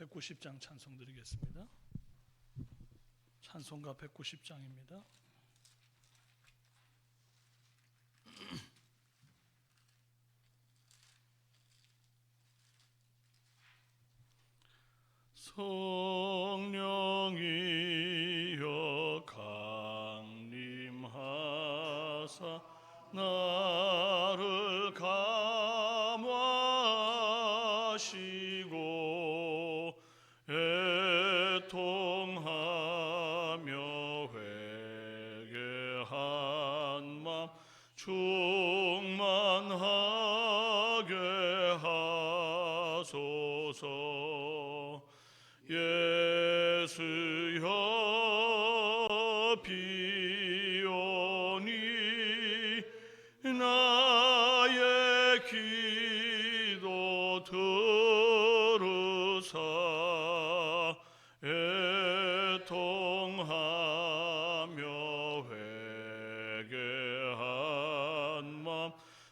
190장 찬송 드리겠습니다. 찬송가 190장입니다. 성령이여 강림하사 나를 감화하시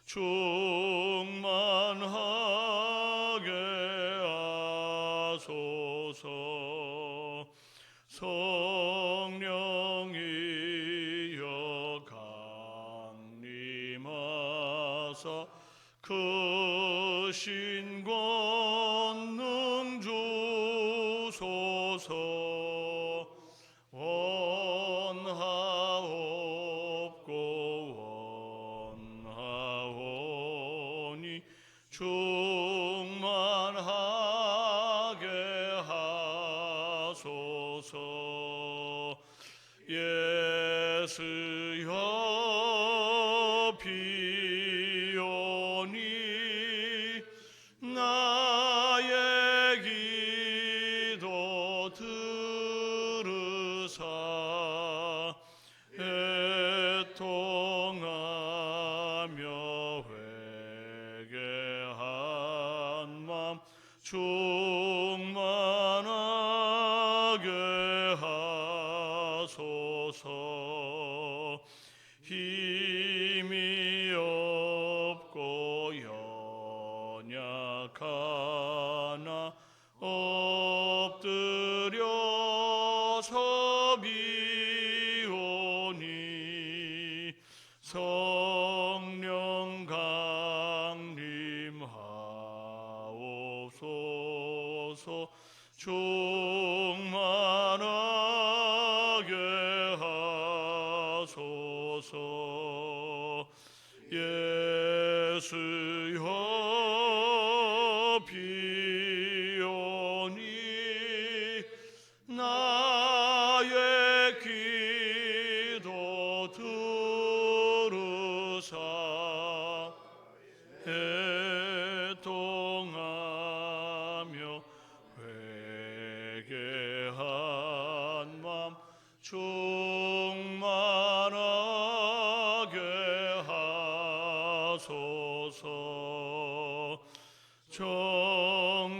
충만하게 하소서. 성령이여 강림하사 그 신권능 주소서 비오니 강림하옵소서. 충 정쾌하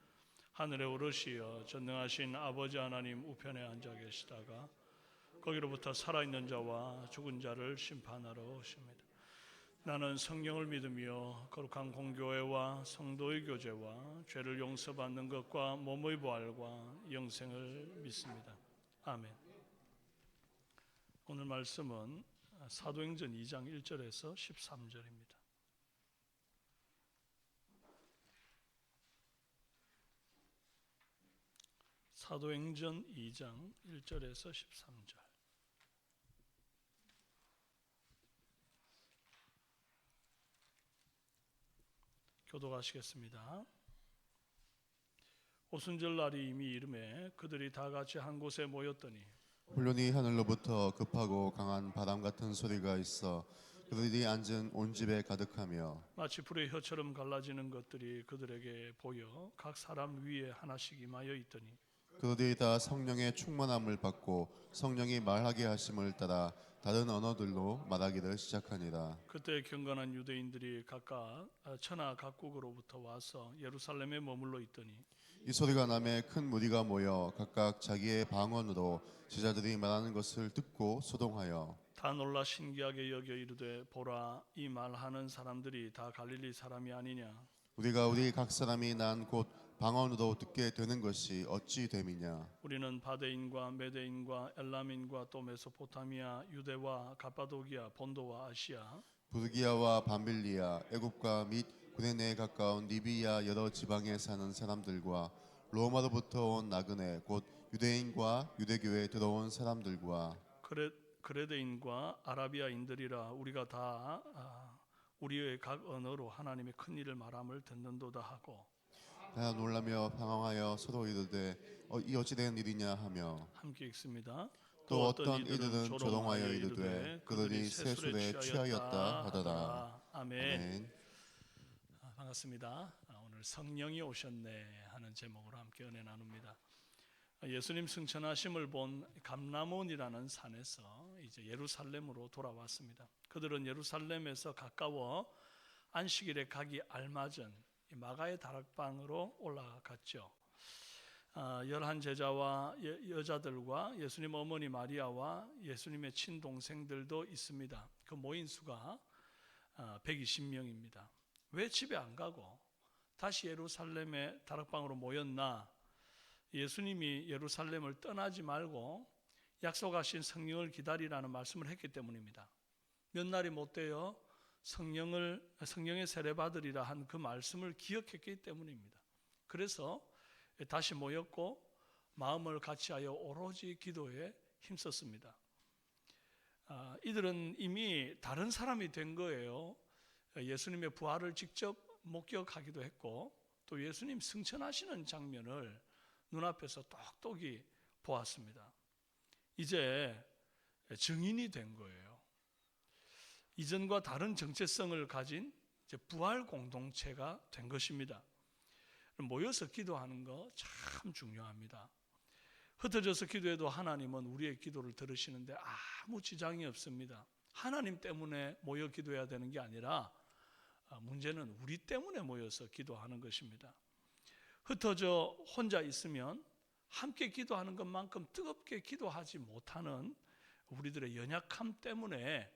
하늘에 오르시어 전능하신 아버지 하나님 우편에 앉아 계시다가 거기로부터 살아있는 자와 죽은 자를 심판하러 오십니다. 나는 성령을 믿으며 거룩한 공교회와 성도의 교제와 죄를 용서받는 것과 몸의 부활과 영생을 믿습니다. 아멘. 오늘 말씀은 사도행전 2장 1절에서 13절입니다. 사도행전 2장 1절에서 13절. 교도하시겠습니다. 오순절 날이 이미 이름에 그들이 다 같이 한 곳에 모였더니 훌륭히 하늘로부터 급하고 강한 바람 같은 소리가 있어 그들이 앉은 온 집에 가득하며 마치 불의 혀처럼 갈라지는 것들이 그들에게 보여 각 사람 위에 하나씩 임하여 있더니 그들이 다 성령의 충만함을 받고 성령이 말하게 하심을 따라 다른 언어들로 말하기를 시작하니라. 그때 경건한 유대인들이 각각 천하 각국으로부터 와서 예루살렘에 머물러 있더니 이 소리가 남에 큰 무리가 모여 각각 자기의 방언으로 제자들이 말하는 것을 듣고 소동하여 다 놀라 신기하게 여겨 이르되 보라 이 말하는 사람들이 다 갈릴리 사람이 아니냐? 우리가 우리 각 사람이 난 곳 방언으로 듣게 되는 것이 어찌 됨이냐? 우리는 바데인과 메데인과 엘람인과 또 메소포타미아 유대와 가파도기아 본도와 아시아 부르기아와 밤빌리아 애굽과 및 구레네에 가까운 리비아 여러 지방에 사는 사람들과 로마로부터 온 나그네 곧 유대인과 유대교에 들어온 사람들과 그레, 그레데인과 아라비아인들이라 우리가 다 아, 우리의 각 언어로 하나님의 큰 일을 말함을 듣는도다 하고 다 놀라며 방황하여 서로 이르되 어, 이 어찌된 일이냐 하며 함께 읽습니다. 또 어떤 이들은 조롱하여 이르되 그들이 세술에 취하였다 하더라 아멘. 아, 반갑습니다. 아, 오늘 성령이 오셨네 하는 제목으로 함께 은혜 나눕니다. 아, 예수님 승천하심을 본 감람온이라는 산에서 이제 예루살렘으로 돌아왔습니다. 그들은 예루살렘에서 가까워 안식일에 가기 알맞은 이 마가의 다락방으로 올라갔죠. 아, 열한 제자와 여- 여자들과 예수님 어머니 마리아와 예수님의 친동생들도 있습니다. 그 모인 수가 120명입니다. 왜 집에 안 가고 다시 예루살렘의 다락방으로 모였나? 예수님이 예루살렘을 떠나지 말고 약속하신 성령을 기다리라는 말씀을 했기 때문입니다. 몇 날이 못 되어 성령을 성령의 세례 받으리라 한 그 말씀을 기억했기 때문입니다. 그래서 다시 모였고 마음을 같이하여 오로지 기도에 힘썼습니다. 아, 이들은 이미 다른 사람이 된 거예요. 예수님의 부활을 직접 목격하기도 했고 또 예수님 승천하시는 장면을 눈앞에서 똑똑히 보았습니다. 이제 증인이 된 거예요. 이전과 다른 정체성을 가진 부활 공동체가 된 것입니다. 모여서 기도하는 거 참 중요합니다. 흩어져서 기도해도 하나님은 우리의 기도를 들으시는데 아무 지장이 없습니다. 하나님 때문에 모여 기도해야 되는 게 아니라 아, 문제는 우리 때문에 모여서 기도하는 것입니다. 흩어져 혼자 있으면 함께 기도하는 것만큼 뜨겁게 기도하지 못하는 우리들의 연약함 때문에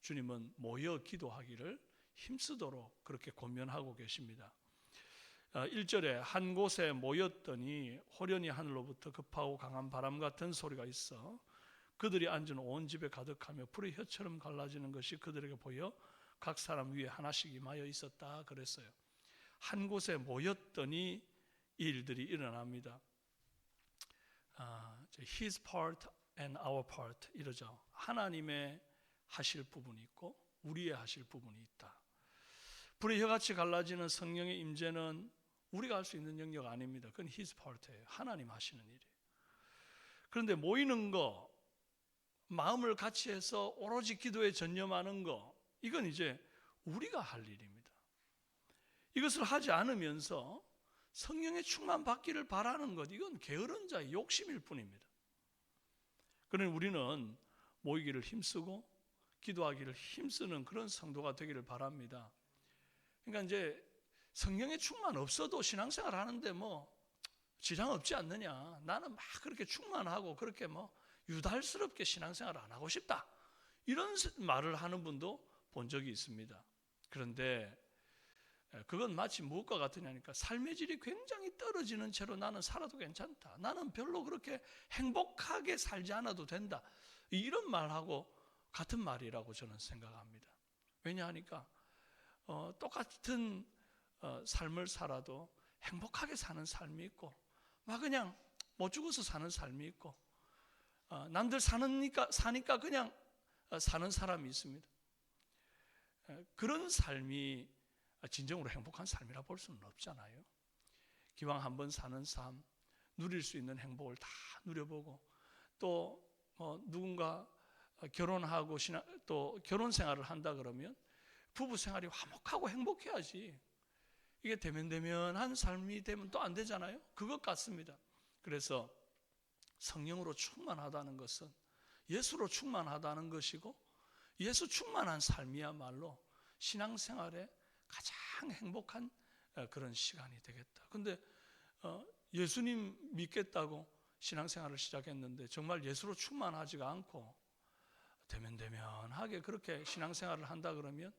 주님은 모여 기도하기를 힘쓰도록 그렇게 권면하고 계십니다. 1절에 한 곳에 모였더니 호련히 하늘로부터 급하고 강한 바람 같은 소리가 있어 그들이 앉은 온 집에 가득하며 불의 혀처럼 갈라지는 것이 그들에게 보여 각 사람 위에 하나씩 임하여 있었다 그랬어요. 한 곳에 모였더니 이 일들이 일어납니다. 아, his part and our part 이러죠. 하나님의 하실 부분이 있고 우리의 하실 부분이 있다. 불의 혀같이 갈라지는 성령의 임재는 우리가 할 수 있는 영역 아닙니다. 그건 his part예요. 하나님 하시는 일이에요. 그런데 모이는 거, 마음을 같이 해서 오로지 기도에 전념하는 거, 이건 이제 우리가 할 일입니다. 이것을 하지 않으면서 성령의 충만 받기를 바라는 것, 이건 게으른 자의 욕심일 뿐입니다. 그러니 우리는 모이기를 힘쓰고 기도하기를 힘쓰는 그런 성도가 되기를 바랍니다. 그러니까 이제 성령의 충만 없어도 신앙생활 하는데 뭐 지장 없지 않느냐. 나는 막 그렇게 충만하고 그렇게 뭐 유달스럽게 신앙생활 안 하고 싶다. 이런 말을 하는 분도 본 적이 있습니다. 그런데 그건 마치 무엇과 같으냐니까 삶의 질이 굉장히 떨어지는 채로 나는 살아도 괜찮다. 나는 별로 그렇게 행복하게 살지 않아도 된다. 이런 말하고 같은 말이라고 저는 생각합니다. 왜냐하니까 어, 똑같은 어, 삶을 살아도 행복하게 사는 삶이 있고 막 그냥 못 죽어서 사는 삶이 있고 어, 남들 사니까 사니까 그냥 어, 사는 사람이 있습니다. 어, 그런 삶이 진정으로 행복한 삶이라 볼 수는 없잖아요. 기왕 한 번 사는 삶, 누릴 수 있는 행복을 다 누려보고 또 어, 누군가 결혼하고 신앙, 또 결혼 생활을 한다 그러면 부부 생활이 화목하고 행복해야지. 이게 대면대면한 삶이 되면 또 안 되잖아요. 그것 같습니다. 그래서 성령으로 충만하다는 것은 예수로 충만하다는 것이고 예수 충만한 삶이야말로 신앙생활에 가장 행복한 어, 그런 시간이 되겠다. 근데 어, 예수님 믿겠다고 신앙생활을 시작했는데 정말 예수로 충만하지가 않고 대면대면하게 그렇게 신앙생활을 한다 그러면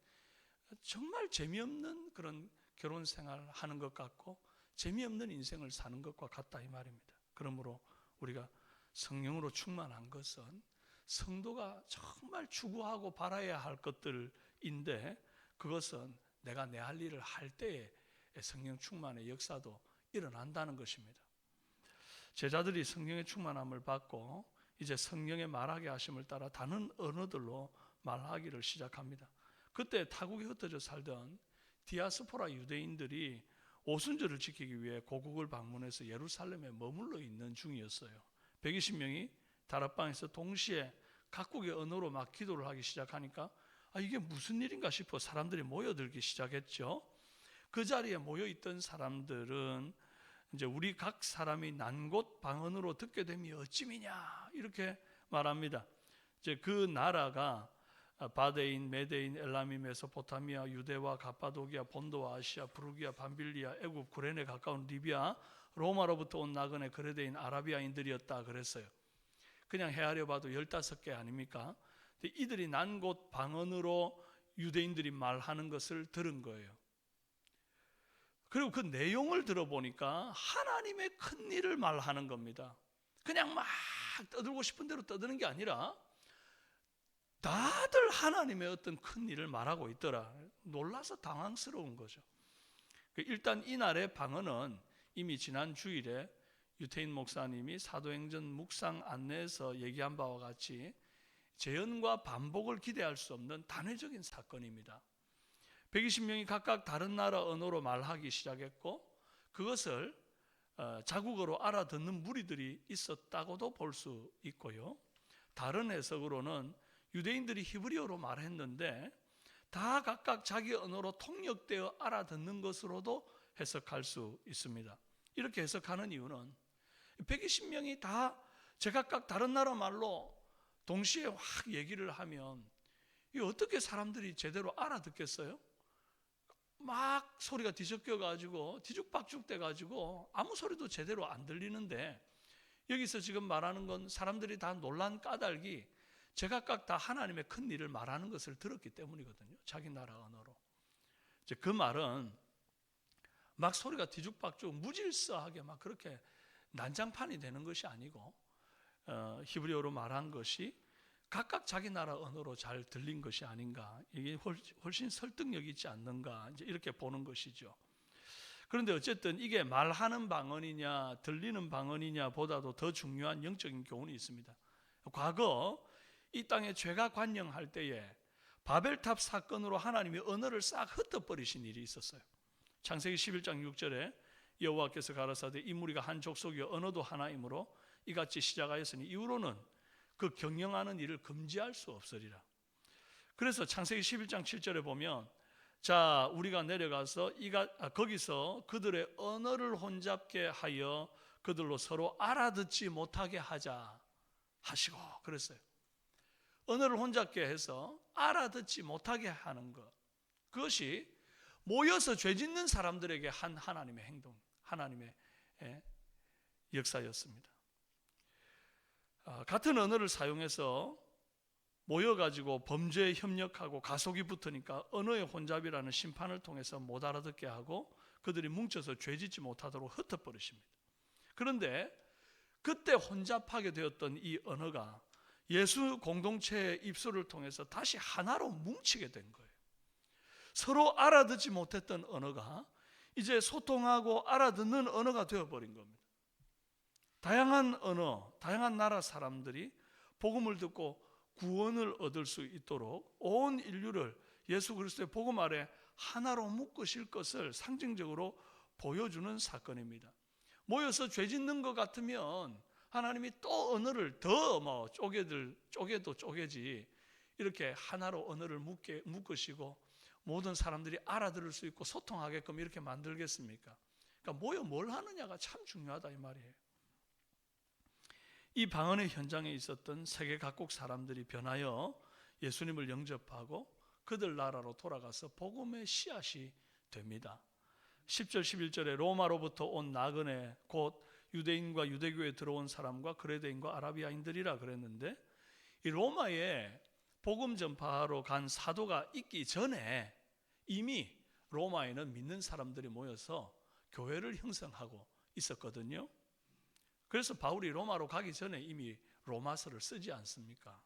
정말 재미없는 그런 결혼 생활 하는 것 같고 재미없는 인생을 사는 것과 같다 이 말입니다. 그러므로 우리가 성령으로 충만한 것은 성도가 정말 추구하고 바라야 할 것들인데 그것은 내가 내 할 일을 할 때에 성령 충만의 역사도 일어난다는 것입니다. 제자들이 성령의 충만함을 받고 이제 성령의 말하게 하심을 따라 다른 언어들로 말하기를 시작합니다. 그때 타국에 흩어져 살던 디아스포라 유대인들이 오순절을 지키기 위해 고국을 방문해서 예루살렘에 머물러 있는 중이었어요. 120명이 다락방에서 동시에 각국의 언어로 막 기도를 하기 시작하니까 아, 이게 무슨 일인가 싶어 사람들이 모여들기 시작했죠. 그 자리에 모여 있던 사람들은 이제 우리 각 사람이 난 곳 방언으로 듣게 되면 어찌미냐 이렇게 말합니다. 이제 그 나라가 바데인, 메데인, 엘라미, 메소포타미아, 유대와 가파도기아, 본도와 아시아, 부르기아, 밤빌리아, 애굽, 구레네 가까운 리비아, 로마로부터 온 나그네 그레데인 아라비아인들이었다 그랬어요. 그냥 헤아려 봐도 15개 아닙니까? 이들이 난 곳 방언으로 유대인들이 말하는 것을 들은 거예요. 그리고 그 내용을 들어보니까 하나님의 큰 일을 말하는 겁니다. 그냥 막 떠들고 싶은 대로 떠드는 게 아니라 다들 하나님의 어떤 큰 일을 말하고 있더라. 놀라서 당황스러운 거죠. 그 일단 이날의 방언은 이미 지난 주일에 유태인 목사님이 사도행전 묵상 안내에서 얘기한 바와 같이 재현과 반복을 기대할 수 없는 단회적인 사건입니다. 120명이 각각 다른 나라 언어로 말하기 시작했고 그것을 어, 자국어로 알아듣는 무리들이 있었다고도 볼 수 있고요. 다른 해석으로는 유대인들이 히브리어로 말했는데 다 각각 자기 언어로 통역되어 알아듣는 것으로도 해석할 수 있습니다. 이렇게 해석하는 이유는 120명이 다 제각각 다른 나라 말로 동시에 확 얘기를 하면 이 어떻게 사람들이 제대로 알아듣겠어요? 막 소리가 뒤섞여 가지고 뒤죽박죽 돼 가지고 아무 소리도 제대로 안 들리는데 여기서 지금 말하는 건 사람들이 다 놀란 까닭이 제각각 다 하나님의 큰 일을 말하는 것을 들었기 때문이거든요. 자기 나라 언어로. 이제 그 말은 막 소리가 뒤죽박죽 무질서하게 막 그렇게 난장판이 되는 것이 아니고 어, 히브리어로 말한 것이 각각 자기 나라 언어로 잘 들린 것이 아닌가 이게 훨씬 설득력 있지 않는가 이제 이렇게 보는 것이죠. 그런데 어쨌든 이게 말하는 방언이냐 들리는 방언이냐 보다도 더 중요한 영적인 교훈이 있습니다. 과거 이 땅에 죄가 관영할 때에 바벨탑 사건으로 하나님이 언어를 싹 흩어버리신 일이 있었어요. 창세기 11장 6절에 여호와께서 가라사대 이 무리가 한 족속이 언어도 하나이므로 이같이 시작하였으니 이후로는 그 경영하는 일을 금지할 수 없으리라. 그래서 창세기 11장 7절에 보면 자 우리가 내려가서 이가 아, 거기서 그들의 언어를 혼잡게 하여 그들로 서로 알아듣지 못하게 하자 하시고 그랬어요. 언어를 혼잡게 해서 알아듣지 못하게 하는 것 그것이 모여서 죄 짓는 사람들에게 한 하나님의 행동, 하나님의 예, 역사였습니다. 아, 같은 언어를 사용해서 모여가지고 범죄에 협력하고 가속이 붙으니까 언어의 혼잡이라는 심판을 통해서 못 알아듣게 하고 그들이 뭉쳐서 죄짓지 못하도록 흩어버리십니다. 그런데 그때 혼잡하게 되었던 이 언어가 예수 공동체의 입술을 통해서 다시 하나로 뭉치게 된 거예요. 서로 알아듣지 못했던 언어가 이제 소통하고 알아듣는 언어가 되어버린 겁니다. 다양한 언어, 다양한 나라 사람들이 복음을 듣고 구원을 얻을 수 있도록 온 인류를 예수 그리스도의 복음 아래 하나로 묶으실 것을 상징적으로 보여주는 사건입니다. 모여서 죄 짓는 것 같으면 하나님이 또 언어를 더 뭐 쪼개들 쪼개도 쪼개지 이렇게 하나로 언어를 묶게 묶으시고 모든 사람들이 알아들을 수 있고 소통하게끔 이렇게 만들겠습니까? 그러니까 모여 뭘 하느냐가 참 중요하다 이 말이에요. 이 방언의 현장에 있었던 세계 각국 사람들이 변하여 예수님을 영접하고 그들 나라로 돌아가서 복음의 씨앗이 됩니다. 10절 11절에 로마로부터 온 나그네 곧 유대인과 유대교에 들어온 사람과 그레데인과 아라비아인들이라 그랬는데 이 로마에 복음 전파하러 간 사도가 있기 전에 이미 로마에는 믿는 사람들이 모여서 교회를 형성하고 있었거든요. 그래서 바울이 로마로 가기 전에 이미 로마서를 쓰지 않습니까?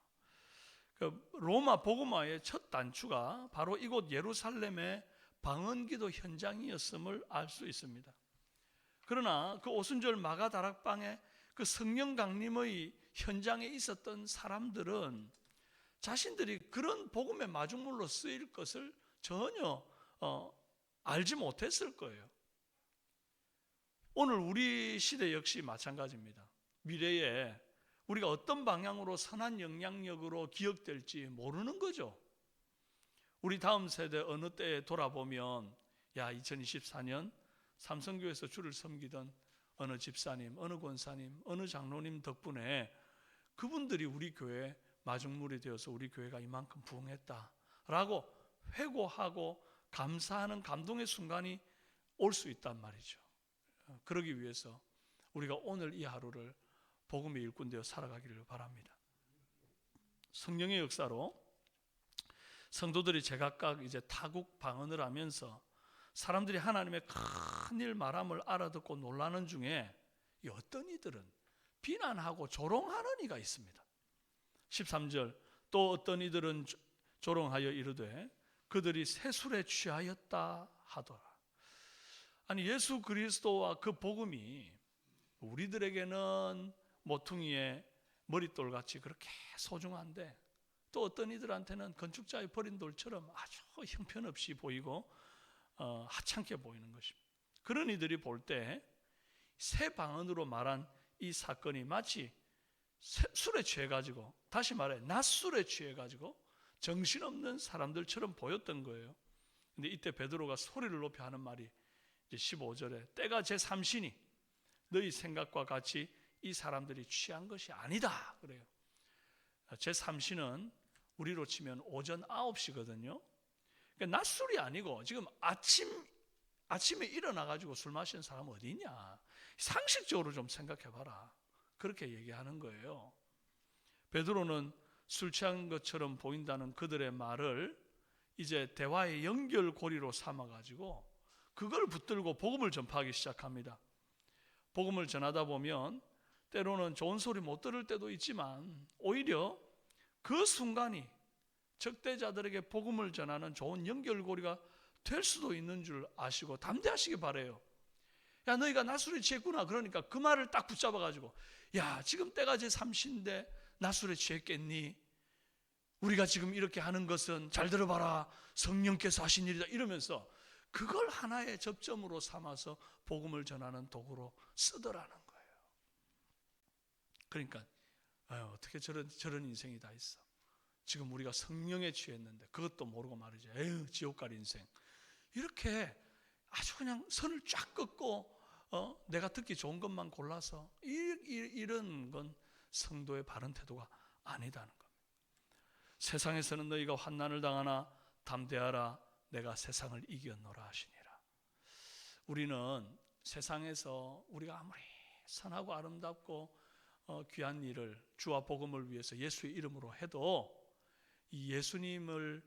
그 로마 복음화의 첫 단추가 바로 이곳 예루살렘의 방언기도 현장이었음을 알 수 있습니다. 그러나 그 오순절 마가 다락방에 그 성령 강림의 현장에 있었던 사람들은 자신들이 그런 복음의 마중물로 쓰일 것을 전혀 어, 알지 못했을 거예요. 오늘 우리 시대 역시 마찬가지입니다. 미래에 우리가 어떤 방향으로 선한 영향력으로 기억될지 모르는 거죠. 우리 다음 세대 어느 때에 돌아보면 야 2024년 삼성교에서 주를 섬기던 어느 집사님, 어느 권사님, 어느 장로님 덕분에 그분들이 우리 교회 마중물이 되어서 우리 교회가 이만큼 부흥했다라고 회고하고 감사하는 감동의 순간이 올 수 있단 말이죠. 어, 그러기 위해서 우리가 오늘 이 하루를 복음의 일꾼 되어 살아가기를 바랍니다. 성령의 역사로 성도들이 제각각 이제 타국 방언을 하면서 사람들이 하나님의 큰일 말함을 알아듣고 놀라는 중에 이 어떤 이들은 비난하고 조롱하는 이가 있습니다. 13절 또 어떤 이들은 조- 조롱하여 이르되 그들이 새술에 취하였다 하더라. 아니 예수 그리스도와 그 복음이 우리들에게는 모퉁이의 머릿돌 같이 그렇게 소중한데 또 어떤 이들한테는 건축자의 버린 돌처럼 아주 형편없이 보이고 어, 하찮게 보이는 것입니다. 그런 이들이 볼 때 새 방언으로 말한 이 사건이 마치 새- 술에 취해 가지고 다시 말해 낮술에 취해 가지고 정신없는 사람들처럼 보였던 거예요. 근데 이때 베드로가 소리를 높여 하는 말이 15절에 때가 제 삼신이 너희 생각과 같이 이 사람들이 취한 것이 아니다 그래요. 제 삼신은 우리로 치면 오전 9시거든요. 그러니까 낮술이 아니고 지금 아침 아침에 일어나 가지고 술 마시는 사람 어디 있냐? 상식적으로 좀 생각해 봐라. 그렇게 얘기하는 거예요. 베드로는 술 취한 것처럼 보인다는 그들의 말을 이제 대화의 연결고리로 삼아 가지고 그걸 붙들고 복음을 전파하기 시작합니다. 복음을 전하다 보면 때로는 좋은 소리 못 들을 때도 있지만 오히려 그 순간이 적대자들에게 복음을 전하는 좋은 연결고리가 될 수도 있는 줄 아시고 담대하시기 바래요. 야 너희가 낮술에 취했구나. 그러니까 그 말을 딱 붙잡아 가지고 야 지금 때가 제 삼신데 낮술에 취했겠니? 우리가 지금 이렇게 하는 것은 잘 들어봐라. 성령께서 하신 일이다. 이러면서 그걸 하나의 접점으로 삼아서 복음을 전하는 도구로 쓰더라는 거예요. 그러니까 아유, 어떻게 저런 저런 인생이 다 있어. 지금 우리가 성령에 취했는데 그것도 모르고 말이죠. 에휴 지옥 갈 인생. 이렇게 아주 그냥 선을 쫙 긋고 어, 내가 듣기 좋은 것만 골라서 이, 이, 이 런 건 성도의 바른 태도가 아니다는 겁니다. 세상에서는 너희가 환난을 당하나 담대하라 내가 세상을 이겼노라 하시니라. 우리는 세상에서 우리가 아무리 선하고 아름답고 어, 귀한 일을 주와 복음을 위해서 예수의 이름으로 해도 이 예수님을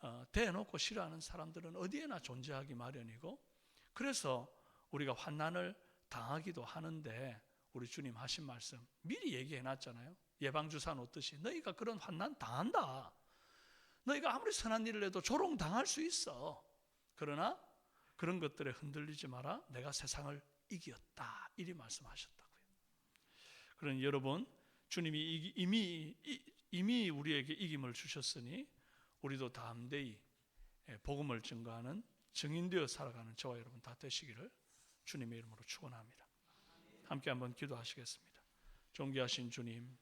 어, 대놓고 싫어하는 사람들은 어디에나 존재하기 마련이고 그래서 우리가 환난을 당하기도 하는데 우리 주님 하신 말씀 미리 얘기해 놨잖아요. 예방주사 놓듯이 너희가 그런 환난 당한다. 너희가 아무리 선한 일을 해도 조롱 당할 수 있어. 그러나 그런 것들에 흔들리지 마라. 내가 세상을 이겼다. 이리 말씀하셨다고요. 그런 여러분, 주님이 이미 이- 이미 우리에게 이김을 주셨으니 우리도 담대히 예, 복음을 증거하는 증인되어 살아가는 저와 여러분 다 되시기를 주님의 이름으로 축원합니다. 함께 한번 기도하시겠습니다. 존귀하신 주님,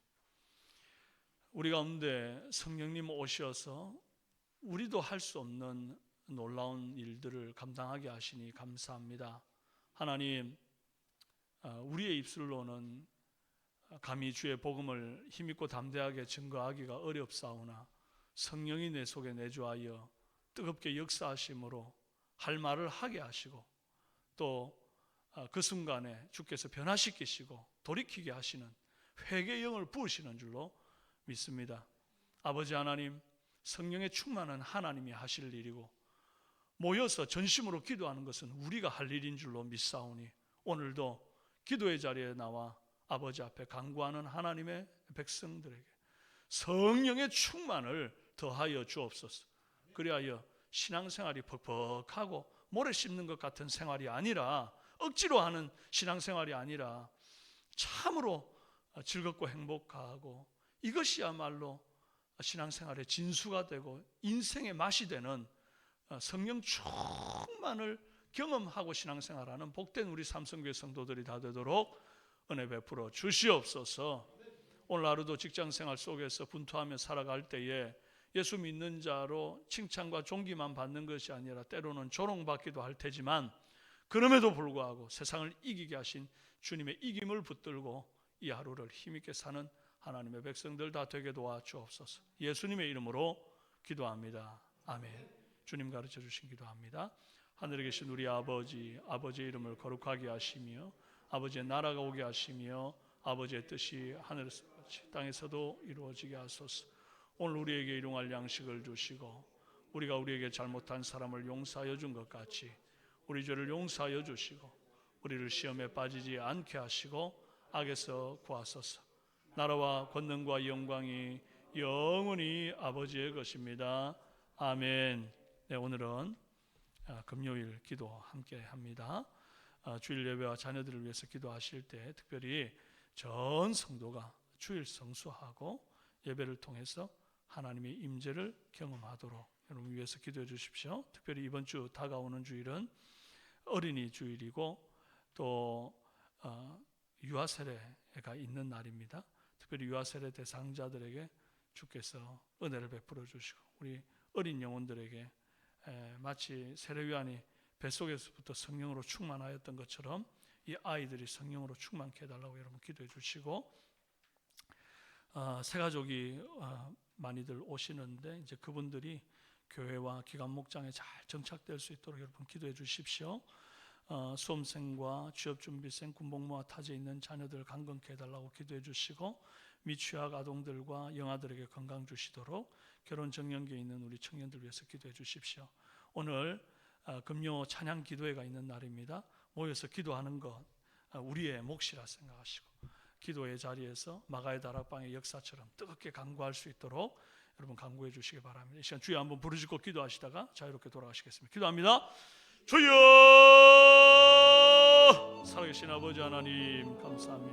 우리 가운데 성령님 오셔서 우리도 할 수 없는 놀라운 일들을 감당하게 하시니 감사합니다. 하나님, 어, 우리의 입술로는 감히 주의 복음을 힘있고 담대하게 증거하기가 어렵사오나 성령이 내 속에 내주하여 뜨겁게 역사하심으로 할 말을 하게 하시고 또 그 순간에 주께서 변화시키시고 돌이키게 하시는 회개의 영을 부으시는 줄로 믿습니다. 아버지 하나님, 성령의 충만한 하나님이 하실 일이고 모여서 전심으로 기도하는 것은 우리가 할 일인 줄로 믿사오니 오늘도 기도의 자리에 나와 아버지 앞에 간구하는 하나님의 백성들에게 성령의 충만을 더하여 주옵소서. 그리하여 신앙생활이 퍽퍽하고 모래 씹는 것 같은 생활이 아니라 억지로 하는 신앙생활이 아니라 참으로 즐겁고 행복하고 이것이야말로 신앙생활의 진수가 되고 인생의 맛이 되는 성령 충만을 경험하고 신앙생활하는 복된 우리 삼성교회 성도들이 다 되도록 은혜 베풀어 주시옵소서. 오늘 하루도 직장생활 속에서 분투하며 살아갈 때에 예수 믿는 자로 칭찬과 존귀만 받는 것이 아니라 때로는 조롱받기도 할 테지만 그럼에도 불구하고 세상을 이기게 하신 주님의 이김을 붙들고 이 하루를 힘있게 사는 하나님의 백성들 다 되게 도와 주옵소서. 예수님의 이름으로 기도합니다. 아멘. 주님 가르쳐 주신 기도합니다. 하늘에 계신 우리 아버지, 아버지의 이름을 거룩하게 하시며 아버지의 나라가 오게 하시며 아버지의 뜻이 하늘에서 땅에서도 이루어지게 하소서. 오늘 우리에게 일용할 양식을 주시고 우리가 우리에게 잘못한 사람을 용서하여 준 것 같이 우리 죄를 용서하여 주시고 우리를 시험에 빠지지 않게 하시고 악에서 구하소서. 나라와 권능과 영광이 영원히 아버지의 것입니다. 아멘. 네, 오늘은 아, 금요일 기도 함께 합니다. 아, 주일 예배와 자녀들을 위해서 기도하실 때 특별히 전 성도가 주일 성수하고 예배를 통해서 하나님의 임재를 경험하도록 여러분 위해서 기도해 주십시오. 특별히 이번 주 다가오는 주일은 어린이 주일이고 또 어, 유아 세례가 있는 날입니다. 특별히 유아 세례 대상자들에게 주께서 은혜를 베풀어 주시고 우리 어린 영혼들에게 에, 마치 세례 요한이 뱃속에서부터 성령으로 충만하였던 것처럼 이 아이들이 성령으로 충만케 해달라고 여러분 기도해 주시고 어, 새 가족이 어, 많이들 오시는데 이제 그분들이 교회와 기관 목장에 잘 정착될 수 있도록 여러분 기도해 주십시오. 어, 수험생과 취업준비생, 군복무와 타지에 있는 자녀들 강건케 해달라고 기도해 주시고 미취학 아동들과 영아들에게 건강 주시도록 결혼 정년기에 있는 우리 청년들 위해서 기도해 주십시오. 오늘 어, 금요 찬양 기도회가 있는 날입니다. 모여서 기도하는 것 어, 우리의 몫이라 생각하시고 기도의 자리에서 마가의 다락방의 역사처럼 뜨겁게 간구할 수 있도록 여러분 간구해 주시기 바랍니다. 이 시간 주여 한번 부르짖고 기도하시다가 자유롭게 돌아가시겠습니다. 기도합니다. 주여 살아계신 아버지 하나님 감사합니다.